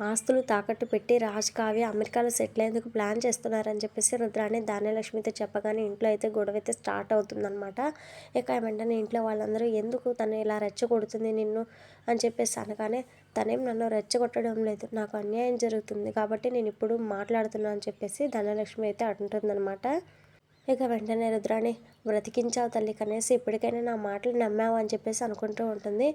ఆస్తులు తాకట్టు పెట్టి రాజ్ కావ్య అమెరికాలో సెటిల్ అయ్యేందుకు ప్లాన్ చేస్తున్నారని చెప్పేసి రుద్రాణి ధాన్యలక్ష్మితో చెప్పగానే ఇంట్లో అయితే గొడవ అయితే స్టార్ట్ అవుతుందనమాట ఇక వెంటనే ఇంట్లో వాళ్ళందరూ ఎందుకు తను ఇలా రెచ్చగొడుతుంది నిన్ను అని చెప్పేసి అనగానే తనేం నన్ను రెచ్చగొట్టడం లేదు నాకు అన్యాయం జరుగుతుంది కాబట్టి నేను ఇప్పుడు మాట్లాడుతున్నా అని చెప్పేసి ధనలక్ష్మి అయితే అంటుందన్నమాట. ఇక వెంటనే రుద్రాణి బ్రతికించావు తల్లి కనేసి ఇప్పటికైనా నా మాటలు నమ్మావు అని చెప్పేసి అనుకుంటూ ఉంటుంది.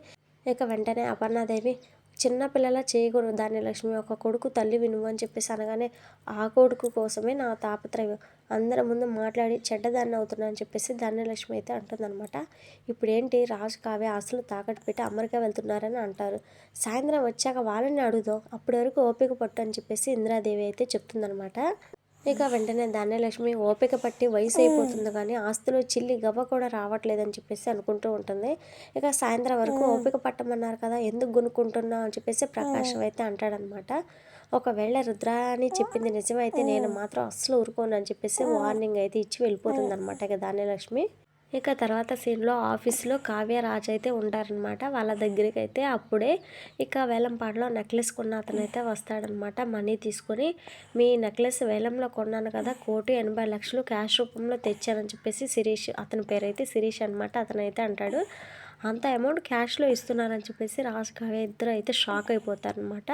ఇక వెంటనే అపర్ణాదేవి చిన్న పిల్లల చేయకూడదు. దాని లక్ష్మి ఒక కొడుకు తల్లి వినువు అని చెప్పేసి అనగానే ఆ కొడుకు కోసమే నా తాపత్రయం. అందరి ముందు మాట్లాడి చెడ్డదాన్ని అవుతున్నా అని చెప్పేసి ధాన్యలక్ష్మి అయితే అంటుందన్నమాట. ఇప్పుడు ఏంటి రాజు కావ్య ఆస్తులు తాకట్టు పెట్టి అమెరికా వెళ్తున్నారని అంటారు. సాయంత్రం వచ్చాక వాళ్ళని అడుగుదాం. అప్పటి వరకు ఓపిక పట్టు అని చెప్పేసి ఇందిరాదేవి అయితే చెప్తుందనమాట ఇక వెంటనే ధాన్యలక్ష్మి ఓపిక పట్టి వయసు అయిపోతుంది కానీ ఆస్తులు చిల్లి గవ్వ కూడా రావట్లేదని చెప్పేసి అనుకుంటూ ఉంటుంది. ఇక సాయంత్రం వరకు ఓపిక పట్టమన్నారు కదా ఎందుకు గునుక్కుంటున్నావు అని చెప్పేసి ప్రకాశం అయితే అంటాడనమాట. ఒకవేళ రుద్ర అని చెప్పింది నిజమైతే నేను మాత్రం అస్సలు ఊరుకోను అని చెప్పేసి వార్నింగ్ అయితే ఇచ్చి వెళ్ళిపోతుంది అనమాట ఇక ధాన్యలక్ష్మి ఇక తర్వాత సీన్లో ఆఫీస్లో కావ్య రాజ్ అయితే ఉంటారనమాట. వాళ్ళ దగ్గరికి అయితే అప్పుడే ఇక వేలంపాటలో నెక్లెస్ కొన్న అతను అయితే వస్తాడనమాట. మనీ తీసుకొని మీ నెక్లెస్ వేలంలో కొన్నాను కదా కోటి ఎనభై లక్షలు క్యాష్ రూపంలో తెచ్చానని చెప్పేసి శిరీష్ అతని పేరు అయితే శిరీష్ అనమాట. అతను అయితే అంటాడు అంత అమౌంట్ క్యాష్లో ఇస్తున్నారని చెప్పేసి రాజు కావ్య ఇద్దరు అయితే షాక్ అయిపోతారనమాట.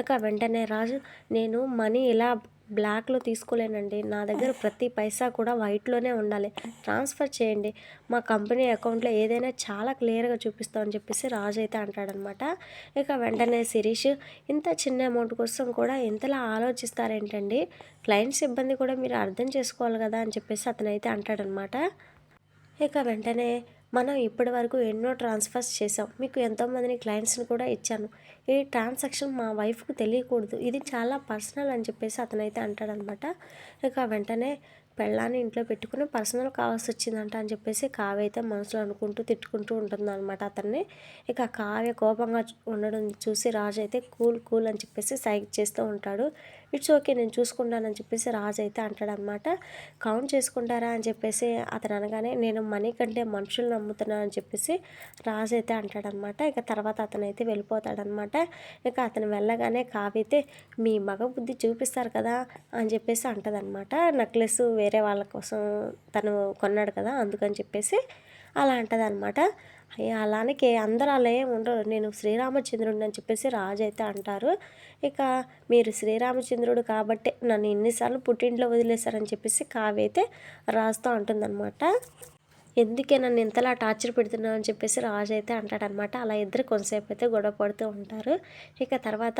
ఇక వెంటనే రాజు నేను మనీ ఇలా బ్లాక్లో తీసుకోలేనండి. నా దగ్గర ప్రతి పైసా కూడా వైట్లోనే ఉండాలి. ట్రాన్స్ఫర్ చేయండి. మా కంపెనీ అకౌంట్లో ఏదైనా చాలా క్లియర్గా చూపిస్తామని చెప్పేసి రాజు అయితే అంటాడనమాట. ఇక వెంటనే శిరీష్ ఇంత చిన్న అమౌంట్ కోసం కూడా ఇంతలా ఆలోచిస్తారేంటండి? క్లయింట్స్ ఇబ్బంది కూడా మీరు అర్థం చేసుకోవాలి కదా అని చెప్పేసి అతనైతే అంటాడనమాట. ఇక వెంటనే మనం ఇప్పటి వరకు ఎన్నో ట్రాన్స్ఫర్స్ చేసాం మీకు ఎంతోమందిని క్లయింట్స్ని కూడా ఇచ్చాను. ఈ ట్రాన్సాక్షన్ మా వైఫ్కి తెలియకూడదు. ఇది చాలా పర్సనల్ అని చెప్పేసి అతనైతే అంటాడనమాట. ఇక వెంటనే పెళ్ళాన్ని ఇంట్లో పెట్టుకుని పర్సనల్ కావాల్సి వచ్చిందంట అని చెప్పేసి కావ్య అయితే మనసులో అనుకుంటూ తిట్టుకుంటూ ఉంటుంది అనమాట అతన్ని. ఇక కావ్య కోపంగా ఉండడం చూసి రాజు అయితే కూల్ కూల్ అని చెప్పేసి సైక్ చేస్తూ ఉంటాడు. ఇట్స్ ఓకే నేను చూసుకుంటానని చెప్పేసి రాజు అయితే అంటాడనమాట కౌంట్ చేసుకుంటారా? అని చెప్పేసి అతను అనగానే నేను మనీ కంటే మనుషులు నమ్ముతున్నాను అని చెప్పేసి రాజు అయితే అంటాడనమాట ఇక తర్వాత అతను అయితే వెళ్ళిపోతాడనమాట ఇక అతను వెళ్ళగానే కావితే మీ మగ బుద్ధి చూపిస్తారు కదా? అని చెప్పేసి అంటదనమాట నెక్లెస్ వేరే వాళ్ళ కోసం తను కొన్నాడు కదా అందుకని చెప్పేసి అలా అంటదనమాట అలానే అందరూ అలా ఏమి ఉండరు. నేను శ్రీరామచంద్రుడిని అని చెప్పేసి రాజు అయితే అంటారు. ఇక మీరు శ్రీరామచంద్రుడు కాబట్టి నన్ను ఎన్నిసార్లు పుట్టింట్లో వదిలేశారని చెప్పేసి కావ్య అయితే రాజుతో అంటుందన్నమాట. ఎందుకే నన్ను ఇంతలా టార్చర్ పెడుతున్నావు అని చెప్పేసి రాజు అయితే అంటాడనమాట. అలా ఇద్దరు కొంతసేపు అయితే గొడవ పడుతూ ఉంటారు. ఇక తర్వాత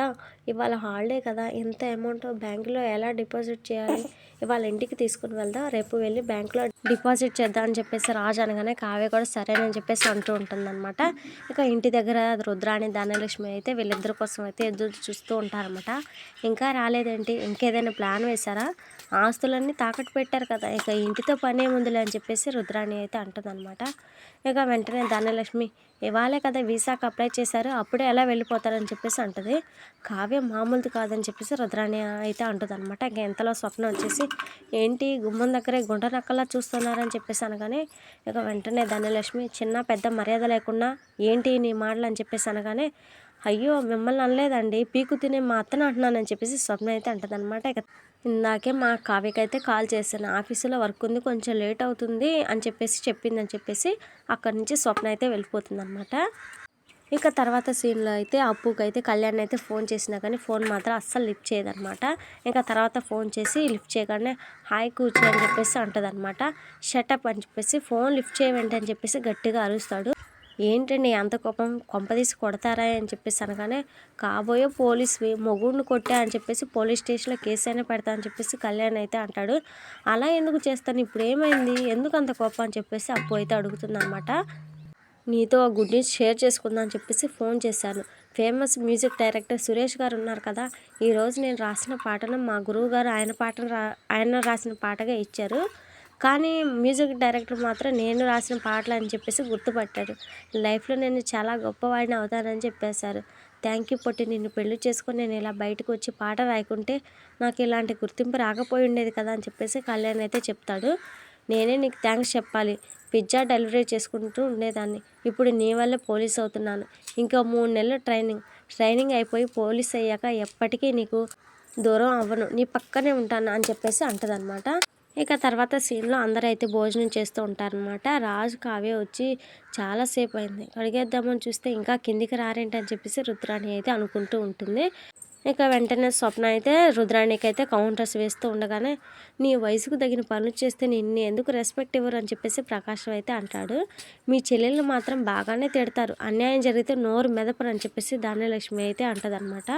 ఇవాళ హాలిడే కదా ఎంత అమౌంట్ బ్యాంకులో ఎలా డిపాజిట్ చేయాలి? ఇవాళ ఇంటికి తీసుకుని వెళ్దాం రేపు వెళ్ళి బ్యాంకులో డిపాజిట్ చేద్దాం అని చెప్పేసి రాజు అనగానే కావ్య కూడా సరేనని చెప్పేసి అంటూ ఉంటుందన్నమాట. ఇక ఇంటి దగ్గర రుద్రాణి ధనలక్ష్మి అయితే వీళ్ళిద్దరి కోసం అయితే ఎదురు చూస్తూ ఉంటారనమాట ఇంకా రాలేదేంటి? ఇంకేదైనా ప్లాన్ వేశారా? ఆస్తులన్నీ తాకట్టు పెట్టారు కదా ఇక ఇంటితో పనే ముందులే అని చెప్పేసి రుద్రాణి అయితే అంటుందన్నమాట ఇక వెంటనే ధనలక్ష్మి ఇవాళే కదా వీసాకి అప్లై చేశారు అప్పుడే ఎలా వెళ్ళిపోతారని చెప్పేసి అంటుంది. కావ్యం మామూలుది కాదని చెప్పేసి రుద్రాణి అయితే అంటుంది అనమాట ఇంక ఎంతలో స్వప్నం వచ్చేసి ఏంటి గుమ్మం దగ్గరే గుంట నక్కలా చూస్తున్నారని చెప్పేసి అనగానే ఇక వెంటనే ధనలక్ష్మి చిన్న పెద్ద మర్యాద లేకుండా ఏంటి నీ మాటలు అని చెప్పేసి అనగానే అయ్యో మిమ్మల్ని అనలేదండి. పీకు తినే మా అత్తను అంటున్నానని చెప్పేసి స్వప్న అయితే అంటుంది అనమాట ఇక ఇందాకే మా కావ్యకైతే కాల్ చేశాను. ఆఫీసులో వర్క్ ఉంది కొంచెం లేట్ అవుతుంది అని చెప్పేసి చెప్పిందని చెప్పేసి అక్కడి నుంచి స్వప్న అయితే వెళ్ళిపోతుంది అనమాట ఇక తర్వాత సీన్లో అయితే అప్పుకి అయితే కళ్యాణ్ అయితే ఫోన్ చేసినా కానీ ఫోన్ మాత్రం అస్సలు లిఫ్ట్ చేయదనమాట ఇంకా తర్వాత ఫోన్ చేసి లిఫ్ట్ చేయగానే హాయ్ కూర్చో అని చెప్పేసి అంటుంది అనమాట షటప్ అని చెప్పేసి ఫోన్ లిఫ్ట్ చేయవేంటి అని చెప్పేసి గట్టిగా అరుస్తాడు. ఏంటండి అంత కోపం? కొంపదీసి కొడతారా అని చెప్పేసి అనగానే కాబోయే పోలీస్వి మొగుడిని కొట్టా అని చెప్పేసి పోలీస్ స్టేషన్లో కేసు అయినా పెడతా అని చెప్పేసి కళ్యాణ్ అయితే అంటాడు. అలా ఎందుకు చేస్తాను? ఇప్పుడు ఏమైంది? ఎందుకు అంత కోపం? అని చెప్పేసి అప్పు అయితే అడుగుతుంది అనమాట నీతో గుడ్ న్యూస్ షేర్ చేసుకుందాం అని చెప్పేసి ఫోన్ చేశాను. ఫేమస్ మ్యూజిక్ డైరెక్టర్ సురేష్ గారు ఉన్నారు కదా ఈరోజు నేను రాసిన పాటను మా గురువు గారు ఆయన పాటను రా ఆయన రాసిన పాటగా ఇచ్చారు. కానీ మ్యూజిక్ డైరెక్టర్ మాత్రం నేను రాసిన పాటలు అని చెప్పేసి గుర్తుపట్టాడు. లైఫ్లో నేను చాలా గొప్పవాడిని అవుతానని చెప్పేశారు. థ్యాంక్ యూ పొట్టి నిన్ను పెళ్ళి చేసుకొని నేను ఇలా బయటకు వచ్చి పాట రాయకుంటే నాకు ఇలాంటి గుర్తింపు రాకపోయి ఉండేది కదా అని చెప్పేసి కళ్యాణ్ అయితే చెప్తాడు. నేనే నీకు థ్యాంక్స్ చెప్పాలి. పిజ్జా డెలివరీ చేసుకుంటూ ఉండేదాన్ని. ఇప్పుడు నీ వల్ల పోలీస్ అవుతున్నాను. ఇంకా మూడు నెలలు ట్రైనింగ్. ట్రైనింగ్ అయిపోయి పోలీస్ అయ్యాక ఎప్పటికీ నీకు దూరం అవ్వను. నీ పక్కనే ఉంటాను అని చెప్పేసి అంటదనమాట ఇక తర్వాత సీన్లో అందరూ అయితే భోజనం చేస్తూ ఉంటారనమాట రాజు కావ్య వచ్చి చాలాసేపు అయింది అడిగేద్దామని చూస్తే ఇంకా కిందికి రారేంటి అని చెప్పేసి రుద్రాణి అయితే అనుకుంటూ ఉంటుంది. ఇక వెంటనే స్వప్న అయితే రుద్రాణికి అయితే కౌంటర్స్ వేస్తూ ఉండగానే నీ వయసుకు తగిన పనులు చేస్తే నిన్ను ఎందుకు రెస్పెక్ట్ ఇవ్వరు? అని చెప్పేసి ప్రకాశం అయితే అంటాడు. మీ చెల్లెళ్ళు మాత్రం బాగానే తిడతారు. అన్యాయం జరిగితే నోరు మెదపరు అని చెప్పేసి ధాన్యలక్ష్మి అయితే అంటదనమాట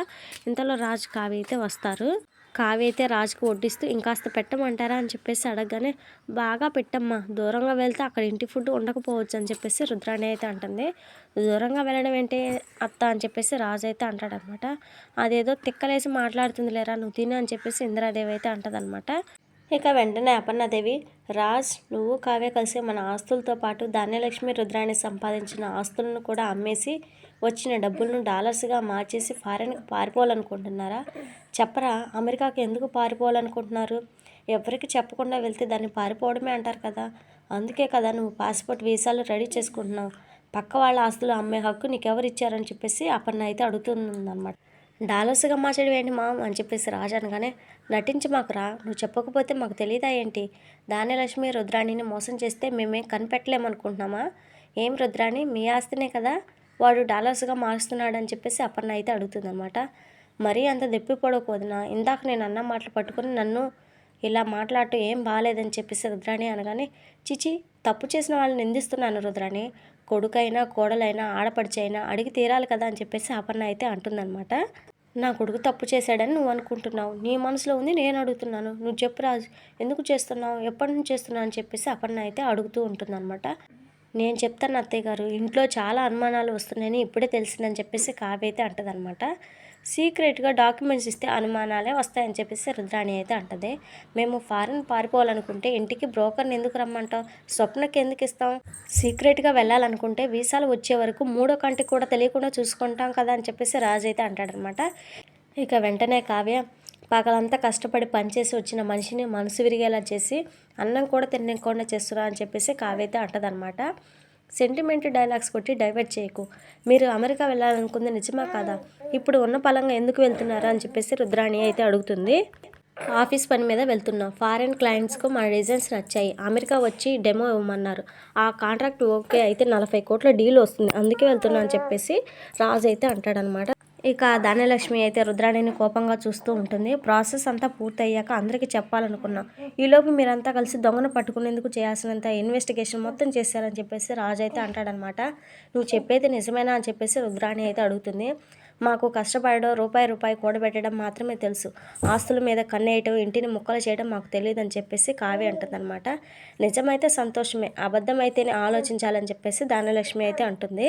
ఇంతలో రాజు కావి అయితే వస్తారు. కావ్య అయితే రాజుకు వడ్డిస్తూ ఇంకాస్త పెట్టమంటారా అని చెప్పేసి అడగగానే బాగా పెట్టమ్మా దూరంగా వెళ్తే అక్కడ ఇంటి ఫుడ్ ఉండకపోవచ్చు అని చెప్పేసి రుద్రాణి అయితే అంటుంది. దూరంగా వెళ్ళడం ఏంటి అత్త? అని చెప్పేసి రాజు అయితే అంటాడనమాట. అదేదో తిక్కలేసి మాట్లాడుతుంది లేరా నువ్వు తిని అని చెప్పేసి ఇందిరాదేవి అయితే అంటదనమాట. ఇక వెంటనే అపర్ణాదేవి రాజ్ నువ్వు కావ్య కలిసి మన ఆస్తులతో పాటు ధాన్యలక్ష్మి రుద్రాణి సంపాదించిన ఆస్తులను కూడా అమ్మేసి వచ్చిన డబ్బులను డాలర్స్గా మార్చేసి ఫారెన్కి పారిపోవాలనుకుంటున్నారా? చెప్పరా అమెరికాకి ఎందుకు పారిపోవాలనుకుంటున్నారు? ఎవరికి చెప్పకుండా వెళ్తే దాన్ని పారిపోవడమే అంటారు కదా. అందుకే కదా నువ్వు పాస్పోర్ట్ వీసాలు రెడీ చేసుకుంటున్నావు. పక్క వాళ్ళ ఆస్తులు అమ్మే హక్కు నీకెవరు ఇచ్చారని చెప్పేసి అప్పన్న అయితే అడుగుతుందన్నమాట. డాలర్స్గా మార్చడం ఏంటి మామ్? అని చెప్పేసి రాజు అనగానే నటించి మాకు రా. నువ్వు చెప్పకపోతే మాకు తెలియదా ఏంటి? ధాన్యలక్ష్మి రుద్రాణిని మోసం చేస్తే మేమేం కనిపెట్టలేమనుకుంటున్నామా? ఏం రుద్రాణి? మీ ఆస్తినే కదా. వాడు డాలర్స్గా మారుస్తున్నాడని చెప్పేసి అపర్ణ అయితే అడుగుతుందన్నమాట. మరీ అంత దెప్పి పొడవకూడదునా ఇందాక నేను అన్న మాటలు పట్టుకుని నన్ను ఇలా మాట్లాడటం ఏం బాగాలేదని చెప్పేసి రుద్రాణి అనగానే చిచి తప్పు చేసిన వాళ్ళని నిందిస్తున్నాను రుద్రాణి. కొడుకైనా కోడలైనా ఆడపడిచైనా అడిగి తీరాలి కదా అని చెప్పేసి అపర్ణ అయితే అంటుందన్నమాట. నా కొడుకు తప్పు చేశాడని నువ్వు అనుకుంటున్నావు. నీ మనసులో ఉంది నేను అడుగుతున్నాను. నువ్వు చెప్పు రాజు ఎందుకు చేస్తున్నావు? ఎప్పటి నుంచి చేస్తున్నావు? అని చెప్పేసి అపర్ణ అయితే అడుగుతూ ఉంటుందన్నమాట. నేను చెప్తాను అత్తయ్య గారు ఇంట్లో చాలా అనుమానాలు వస్తున్నాయని ఇప్పుడే తెలిసిందని చెప్పేసి కావ్య అయితే అంటదనమాట సీక్రెట్గా డాక్యుమెంట్స్ ఇస్తే అనుమానాలే వస్తాయని చెప్పేసి రుద్రాణి అయితే అంటది. మేము ఫారెన్ పారిపోవాలనుకుంటే ఇంటికి బ్రోకర్ని ఎందుకు రమ్మంటాం? స్వప్నకి ఎందుకు ఇస్తాం? సీక్రెట్గా వెళ్ళాలనుకుంటే వీసాలు వచ్చే వరకు మూడో కంటికి కూడా తెలియకుండా చూసుకుంటాం కదా అని చెప్పేసి రాజు అయితే అంటాడనమాట ఇక వెంటనే కావ్య పగలంతా కష్టపడి పనిచేసి వచ్చిన మనిషిని మనసు విరిగేలా చేసి అన్నం కూడా తినకుండా చేస్తున్నా అని చెప్పేసి కావ్య అయితే అంటదనమాట సెంటిమెంట్ డైలాగ్స్ కొట్టి డైవర్ట్ చేయకు. మీరు అమెరికా వెళ్ళాలనుకుంది నిజమా కాదా? ఇప్పుడు ఉన్న పలంగా ఎందుకు వెళ్తున్నారా అని చెప్పేసి రుద్రాణి అయితే అడుగుతుంది. ఆఫీస్ పని మీద వెళ్తున్నాం. ఫారెన్ క్లయింట్స్కు మన డిజైన్స్ నచ్చాయి. అమెరికా వచ్చి డెమో ఇవ్వమన్నారు. ఆ కాంట్రాక్ట్ ఓకే అయితే నలభై కోట్ల డీల్ వస్తుంది. అందుకే వెళ్తున్నా అని చెప్పేసి రాజు అయితే అంటాడనమాట ఇక ధాన్యలక్ష్మి అయితే రుద్రాణిని కోపంగా చూస్తూ ఉంటుంది. ప్రాసెస్ అంతా పూర్తయ్యాక అందరికీ చెప్పాలనుకున్నా ఈలోపు మీరంతా కలిసి దొంగను పట్టుకునేందుకు చేయాల్సినంత ఇన్వెస్టిగేషన్ మొత్తం చేశారని చెప్పేసి రాజు అయితే అంటాడనమాట. నువ్వు చెప్పేది నిజమేనా? అని చెప్పేసి రుద్రాణి అయితే అడుగుతుంది. మాకు కష్టపడడం రూపాయి రూపాయి కూడబెట్టడం మాత్రమే తెలుసు. ఆస్తుల మీద కన్నేయటం ఇంటిని ముక్కలు చేయడం మాకు తెలియదు అని చెప్పేసి కావ్య అంటుందన్నమాట. నిజమైతే సంతోషమే అబద్ధమైతేనే ఆలోచించాలని చెప్పేసి ధాన్యలక్ష్మి అయితే అంటుంది.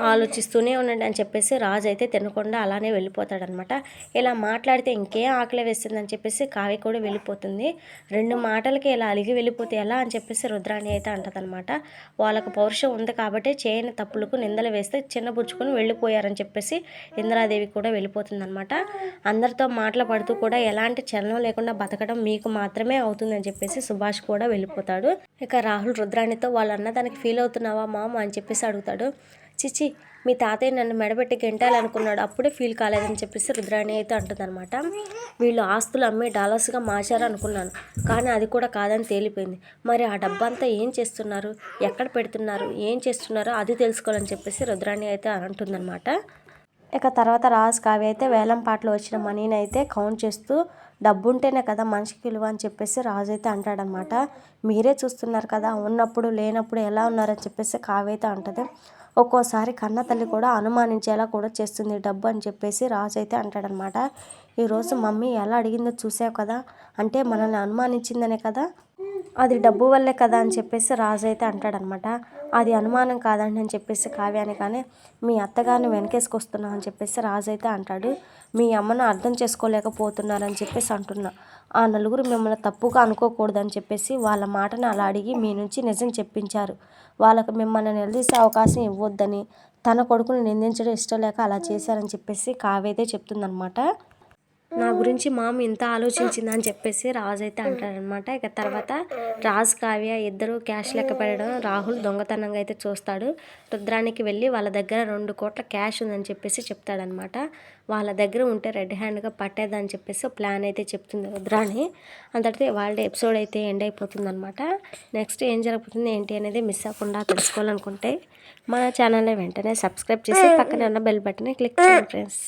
ఆలోచిస్తూనే ఉండండి అని చెప్పేసి రాజు అయితే తినకుండా అలానే వెళ్ళిపోతాడనమాట. ఇలా మాట్లాడితే ఇంకేం ఆకలి వేస్తుందని చెప్పేసి కావ్య కూడా వెళ్ళిపోతుంది. రెండు మాటలకి ఇలా అలిగి వెళ్ళిపోతే ఎలా అని చెప్పేసి రుద్రాణి అయితే అంటదనమాట. వాళ్ళకు పౌరుషం ఉంది కాబట్టి చేయని తప్పులకు నిందలు వేస్తే చిన్నబుచ్చుకొని వెళ్ళిపోయారని చెప్పేసి ఇంద్రాదేవి కూడా వెళ్ళిపోతుందనమాట. అందరితో మాటలు పడుతూ కూడా ఎలాంటి చలనం లేకుండా బతకడం మీకు మాత్రమే అవుతుందని చెప్పేసి సుభాష్ కూడా వెళ్ళిపోతాడు. ఇక రాహుల్ రుద్రాణితో వాళ్ళ అన్నదానికి ఫీల్ అవుతున్నావా మామ? అని చెప్పేసి అడుగుతాడు. చిచి మీ తాతయ్య నన్ను మెడబెట్టి గెంటాలనుకున్నాడు. అప్పుడే ఫీల్ కాలేదని చెప్పేసి రుద్రాణి అయితే అంటుందన్నమాట. వీళ్ళు ఆస్తులు అమ్మి డాలర్స్గా మార్చారు అనుకున్నాను కానీ అది కూడా కాదని తేలిపోయింది. మరి ఆ డబ్బంతా ఏం చేస్తున్నారు? ఎక్కడ పెడుతున్నారు? ఏం చేస్తున్నారో అది తెలుసుకోవాలని చెప్పేసి రుద్రాణి అయితే అంటుందన్నమాట. ఇక తర్వాత రాజ్ కావి అయితే వేలం పాటలు వచ్చిన మనీని అయితే కౌంట్ చేస్తూ డబ్బు ఉంటేనే కదా మనిషికి విలువ అని చెప్పేసి రాజు అయితే అంటాడనమాట మీరే చూస్తున్నారు కదా ఉన్నప్పుడు లేనప్పుడు ఎలా ఉన్నారని చెప్పేసి కావి అయితే అంటది. ఒక్కోసారి కన్న తల్లి కూడా అనుమానించేలా కూడా చేస్తుంది. డబ్బు అని చెప్పేసి రాజు అయితే అంటాడనమాట. ఈరోజు మమ్మీ ఎలా అడిగిందో చూసావు కదా? అంటే మనల్ని అనుమానించిందనే కదా? అది డబ్బు వల్లే కదా అని చెప్పేసి రాజు అయితే అంటాడనమాట. అది అనుమానం కాదండి అని చెప్పేసి కావ్యాని కానీ మీ అత్తగారిని వెనకేసుకొస్తున్నా అని చెప్పేసి రాజు అయితే అంటాడు. మీ అమ్మను అర్థం చేసుకోలేకపోతున్నారని చెప్పేసి అంటున్నా. ఆ నలుగురు మిమ్మల్ని తప్పుగా అనుకోకూడదని చెప్పేసి వాళ్ళ మాటను అలా అడిగి మీ నుంచి నిజం చెప్పించారు. వాళ్ళకు మిమ్మల్ని నిలదీసే అవకాశం ఇవ్వొద్దని తన కొడుకుని నిందించడం ఇష్టం లేక అలా చేశారని చెప్పేసి కావ్య అయితే చెప్తుందనమాట నా గురించి మామ ఇంత ఆలోచించింది అని చెప్పేసి రాజు అయితే అంటాడనమాట ఇక తర్వాత రాజు కావ్య ఇద్దరు క్యాష్ లెక్క పెట్టడం రాహుల్ దొంగతనంగా అయితే చూస్తాడు. రుద్రానికి వెళ్ళి వాళ్ళ దగ్గర రెండు కోట్ల క్యాష్ ఉందని చెప్పేసి చెప్తాడనమాట వాళ్ళ దగ్గర ఉంటే రెడ్ హ్యాండ్గా పట్టేదని చెప్పేసి ప్లాన్ అయితే చెప్తుంది రుద్రాని. అంతటితో వాళ్ళ ఎపిసోడ్ అయితే ఎండ్ అయిపోతుంది అనమాట నెక్స్ట్ ఏం జరుగుతుంది ఏంటి అనేది మిస్ అవ్వకుండా తెలుసుకోవాలనుకుంటే మన ఛానల్ని వెంటనే సబ్స్క్రైబ్ చేసి పక్కనే ఉన్న బెల్ బటన్ని క్లిక్ చేయండి ఫ్రెండ్స్.